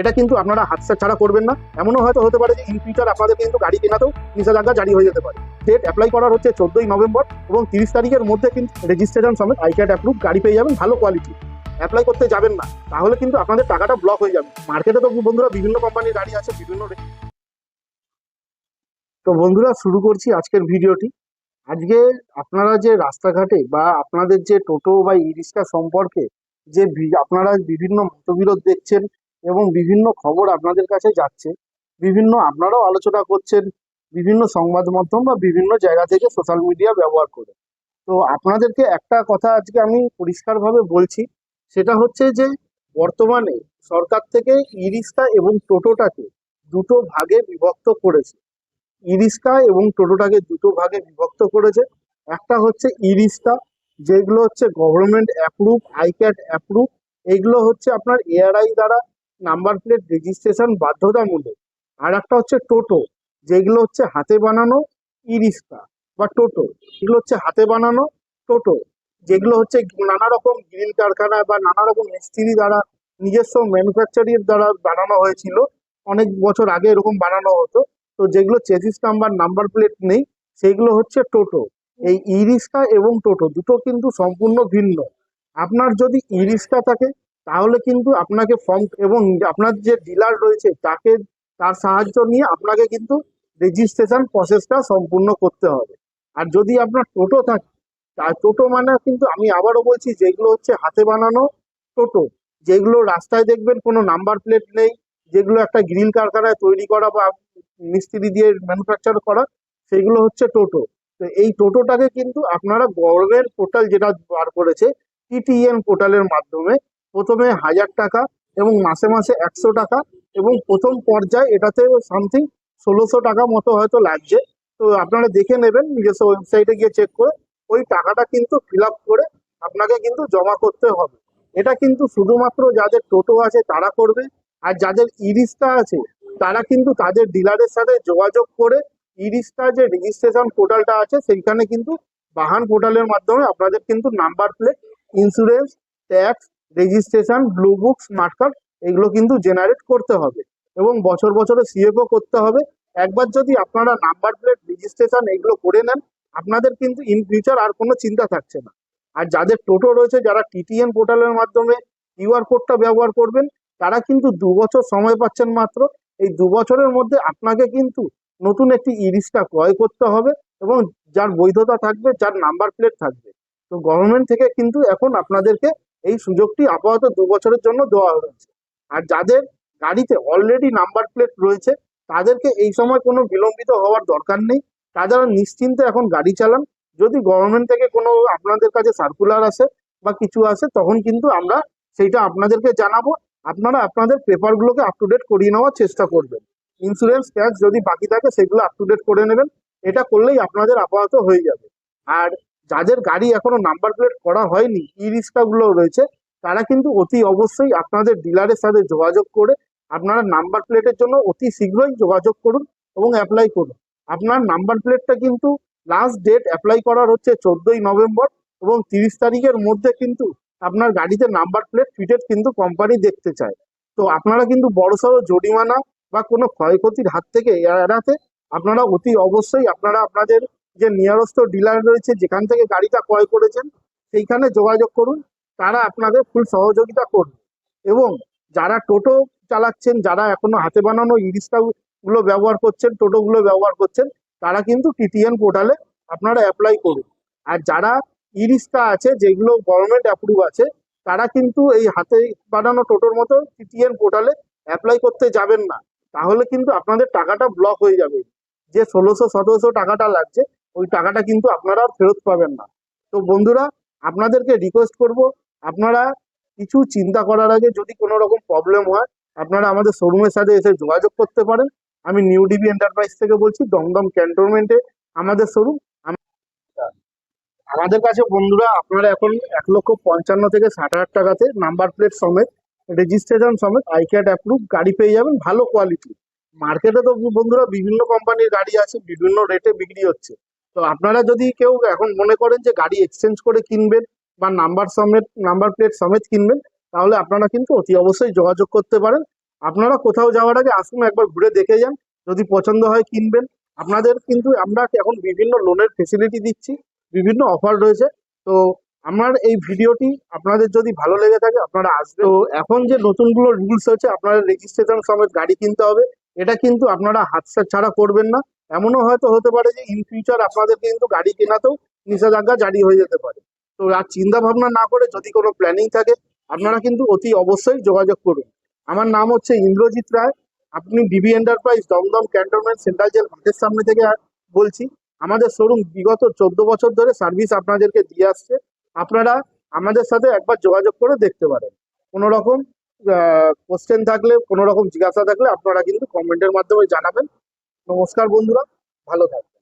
এটা কিন্তু আপনারা হাতছা ছাড়া করবেন না। এমনও হয়তো হতে পারে যে ইন ফিউচার আপনাদের কিন্তু গাড়ি কেনাতেও নিষেধাজ্ঞা জারি হয়ে যেতে পারে। ডেট অ্যাপ্লাই করার হচ্ছে চোদ্দই নভেম্বর এবং তিরিশ তারিখের মধ্যে কিন্তু রেজিস্ট্রেশন সমেত আই কার্ড অ্যাপ্রুভ গাড়ি পেয়ে যাবেন ভালো কোয়ালিটি অ্যাপ্লাই করতে যাবেন না। তাহলে কিন্তু আপনাদের টাকাটা ব্লক হয়ে যাবে। মার্কেটে তো বন্ধুরা বিভিন্ন কোম্পানির গাড়ি আছে, বিভিন্ন তো বন্ধুরা শুরু করছি আজকের ভিডিওটি। আজকে আপনারা যে রাস্তাঘাটে বা আপনাদের যে টোটো বা ই রিক্সা সম্পর্কে যে আপনারা বিভিন্ন মতবিরোধ দেখছেন এবং বিভিন্ন খবর আপনাদের কাছে যাচ্ছে। বিভিন্ন আপনারাও আলোচনা করছেন, বিভিন্ন সংবাদ মাধ্যম বা বিভিন্ন জায়গা থেকে সোশ্যাল মিডিয়া ব্যবহার করে। তো আপনাদেরকে একটা কথা আজকে আমি পরিষ্কারভাবে বলছি, সেটা হচ্ছে যে বর্তমানে সরকার থেকে ই রিক্সা এবং টোটোটাকে দুটো ভাগে বিভক্ত করেছে। ই রিক্সা এবং টোটোটাকে দুটো ভাগে বিভক্ত করেছে। একটা হচ্ছে ই রিক্সা যেগুলো হচ্ছে গভর্নমেন্ট অ্যাপ্রুভ আইক্যাট অ্যাপ্রুভ এগুলো হচ্ছে আপনার এআরআই দ্বারা নাম্বার প্লেট রেজিস্ট্রেশন বাধ্যতামূলক। আর একটা হচ্ছে টোটো যেগুলো হচ্ছে হাতে বানানো ই রিক্সা বা টোটো এগুলো হচ্ছে হাতে বানানো টোটো যেগুলো হচ্ছে নানা রকম গ্রিল কারখানা বা নানা রকম মিস্ত্রি দ্বারা নিজস্ব ম্যানুফ্যাকচারির দ্বারা বানানো হয়েছিল। অনেক বছর আগে এরকম বানানো হতো। তো যেগুলো চেসিস নাম্বার নাম্বার প্লেট নেই, সেগুলো হচ্ছে টোটো এই ই রিক্সা এবং টোটো দুটো কিন্তু সম্পূর্ণ ভিন্ন। আপনার যদি ই রিক্সা থাকে তাহলে কিন্তু আপনাকে ফর্ম এবং আপনার যে ডিলার রয়েছে, তাকে তার সাহায্য নিয়ে আপনাকে কিন্তু রেজিস্ট্রেশন প্রসেসটা সম্পূর্ণ করতে হবে। আর যদি আপনার টোটো থাকে তা টোটো মানে কিন্তু আমি আবারও বলছি, যেগুলো হচ্ছে হাতে বানানো টোটো, যেগুলো রাস্তায় দেখবেন কোনো নাম্বার প্লেট নেই, যেগুলো একটা গ্রিল কারখানায় তৈরি করা বা মিস্ত্রি দিয়ে ম্যানুফ্যাকচার করা, সেগুলো হচ্ছে টোটো। তো এই টোটোটাকে কিন্তু আপনারা গভর্নমেন্ট পোর্টাল যেটা বার করেছে টিটিএন পোর্টালের মাধ্যমে প্রথমে হাজার টাকা এবং মাসে মাসে একশো টাকা এবং প্রথম পর্যায়ে এটাতে সামথিং ষোলোশো টাকা মতো হয়তো লাগছে। তো আপনারা দেখে নেবেন, নিজস্ব ওয়েবসাইটে গিয়ে চেক করে। ওই টাকাটা কিন্তু ফিল করে আপনাকে কিন্তু জমা করতে হবে। এটা কিন্তু শুধুমাত্র যাদের টোটো আছে তারা করবে। আর যাদের ই রিক্সা আছে, তারা কিন্তু তাদের ডিলারের সাথে যোগাযোগ করে ই রিক্সা যে রেজিস্ট্রেশন পোর্টালটা আছে, সেইখানে কিন্তু বাহান পোর্টালের মাধ্যমে আপনাদের কিন্তু number plate insurance tax registration blue book smart card এগুলো কিন্তু জেনারেট করতে হবে। এবং বছর বছরে সিএফও করতে হবে। একবার যদি আপনারা নাম্বার প্লেট রেজিস্ট্রেশন এগুলো করে নেন, আপনাদের কিন্তু ইন ফিউচার আর কোনো চিন্তা থাকছে না। আর যাদের টোটো রয়েছে, যারা টিটিএন পোর্টালের মাধ্যমে কিউআর কোডটা ব্যবহার করবেন, তারা কিন্তু দু বছর সময় পাচ্ছেন মাত্র। এই দু বছরের মধ্যে আপনাকে কিন্তু নতুন একটি ই রিক্সা ক্রয় করতে হবে এবং যার বৈধতা থাকবে, যার নাম্বার প্লেট থাকবে। তো গভর্নমেন্ট থেকে কিন্তু এখন আপনাদেরকে এই সুযোগটি আপাতত দু বছরের জন্য দেওয়া হয়েছে। আর যাদের গাড়িতে অলরেডি নাম্বার প্লেট রয়েছে, তাদেরকে এই সময় কোনো বিলম্বিত হওয়ার দরকার নেই। তারা নিশ্চিন্তে এখন গাড়ি চালান। যদি গভর্নমেন্ট থেকে কোনো আপনাদের কাছে সার্কুলার আসে বা কিছু আসে, তখন কিন্তু আমরা সেইটা আপনাদেরকে জানাব। আপনারা আপনাদের পেপারগুলোকে আপ টু ডেট করিয়ে নেওয়ার চেষ্টা করবেন। ইন্স্যুরেন্স ট্যাক্স যদি বাকি থাকে, সেগুলো আপ টু ডেট করে নেবেন। এটা করলেই আপনাদের আপাতত হয়ে যাবে। আর যাদের গাড়ি এখনও নাম্বার প্লেট করা হয়নি ই রিক্সাগুলো রয়েছে, তারা কিন্তু অতি অবশ্যই আপনাদের ডিলারের সাথে যোগাযোগ করে আপনারা নাম্বার প্লেটের জন্য অতি শীঘ্রই যোগাযোগ করুন এবং অ্যাপ্লাই করুন। আপনার নাম্বার প্লেটটা কিন্তু লাস্ট ডেট অ্যাপ্লাই করার হচ্ছে চোদ্দই নভেম্বর এবং তিরিশ তারিখের মধ্যে কিন্তু আপনার গাড়িতে নাম্বার প্লেট ফিটেড কিন্তু কোম্পানি দেখতে চায়। তো আপনারা কিন্তু বড়সড় জরিমানা বা কোনো ক্ষয়ক্ষতির হাত থেকে এড়াতে আপনারা অতি অবশ্যই আপনারা আপনাদের যে নিয়ারস্থ ডিলার রয়েছে, যেখান থেকে গাড়িটা ক্রয় করেছেন, সেইখানে যোগাযোগ করুন, তারা আপনাদের ফুল সহযোগিতা করবে। এবং যারা টোটো চালাচ্ছেন, যারা এখনও হাতে বানানো ইরিক্সা গুলো ব্যবহার করছেন, টোটোগুলো ব্যবহার করছেন, তারা কিন্তু টিটিএন পোর্টালে আপনারা অ্যাপ্লাই করুন। আর যারা ই রিক্সা আছে, যেগুলো গভর্নমেন্ট অ্যাপ্রুভ আছে, তারা কিন্তু এই হাতে বানানো টোটোর মতো টিটিএন পোর্টালে অ্যাপ্লাই করতে যাবেন না। তাহলে কিন্তু আপনাদের টাকাটা ব্লক হয়ে যাবে। যে ষোলোশো সতেরোশো টাকাটা লাগছে ওই টাকাটা কিন্তু আপনারা ফেরত পাবেন না। তো বন্ধুরা, আপনাদেরকে রিকোয়েস্ট করব, আপনারা কিছু চিন্তা করার আগে যদি কোনো রকম প্রবলেম হয়, আপনারা আমাদের শোরুমের সাথে এসে যোগাযোগ করতে পারেন। আমি নিউ ডিবি এন্টারপ্রাইজ থেকে বলছি, দমদম ক্যান্টনমেন্টে আমাদের শোরুম আমাদের কাছে বন্ধুরা, আপনারা এখন এক লক্ষ পঞ্চান্ন থেকে ষাট হাজার টাকাতে নাম্বার প্লেট সমেত রেজিস্ট্রেশন সমেত আই কার্ড অ্যাপ্রুভ গাড়ি পেয়ে যাবেন, ভালো কোয়ালিটি মার্কেটে তো বন্ধুরা বিভিন্ন কোম্পানির গাড়ি আছে, বিভিন্ন রেটে বিক্রি হচ্ছে। তো আপনারা যদি কেউ এখন মনে করেন যে গাড়ি এক্সচেঞ্জ করে কিনবেন বা নাম্বার সমেত নাম্বার প্লেট সমেত কিনবেন, তাহলে আপনারা কিন্তু অতি অবশ্যই যোগাযোগ করতে পারেন। আপনারা কোথাও যাওয়ার আগে আসুন, একবার ঘুরে দেখে যান। যদি পছন্দ হয় কিনবেন। আপনাদের কিন্তু আমরা এখন বিভিন্ন লোনের ফেসিলিটি দিচ্ছি, বিভিন্ন অফার রয়েছে। তো আমার এই ভিডিওটি আপনাদের যদি ভালো লেগে থাকে, আপনারা আসবে তো এখন যে নতুনগুলো রুলস হচ্ছে আপনারা রেজিস্ট্রেশন সমেত গাড়ি কিনতে হবে, এটা কিন্তু আপনারা হাতছাড়া ছাড়া করবেন না। এমনও হয়তো হতে পারে যে ইন ফিউচার আপনাদের কিন্তু গাড়ি কেনাতেও নিষেধাজ্ঞা জারি হয়ে যেতে পারে। তো আর চিন্তা ভাবনা না করে যদি কোনো প্ল্যানিং থাকে, আপনারা কিন্তু অতি অবশ্যই যোগাযোগ করুন। আমার নাম হচ্ছে ইন্দ্রজিৎ রায়। আপনি DB enterprise Dumdum cantonment central jail মাঠের সামনে থেকে বলছি। আমাদের শোরুম বিগত চোদ্দ বছর ধরে সার্ভিস আপনাদেরকে দিয়ে আসছে। আপনারা আমাদের সাথে একবার যোগাযোগ করে দেখতে পারেন। কোনো রকম কোশ্চেন থাকলে কোনো রকম জিজ্ঞাসা থাকলে আপনারা কিন্তু কমেন্টের মাধ্যমে জানাবেন। নমস্কার বন্ধুরা ভালো থাকবেন।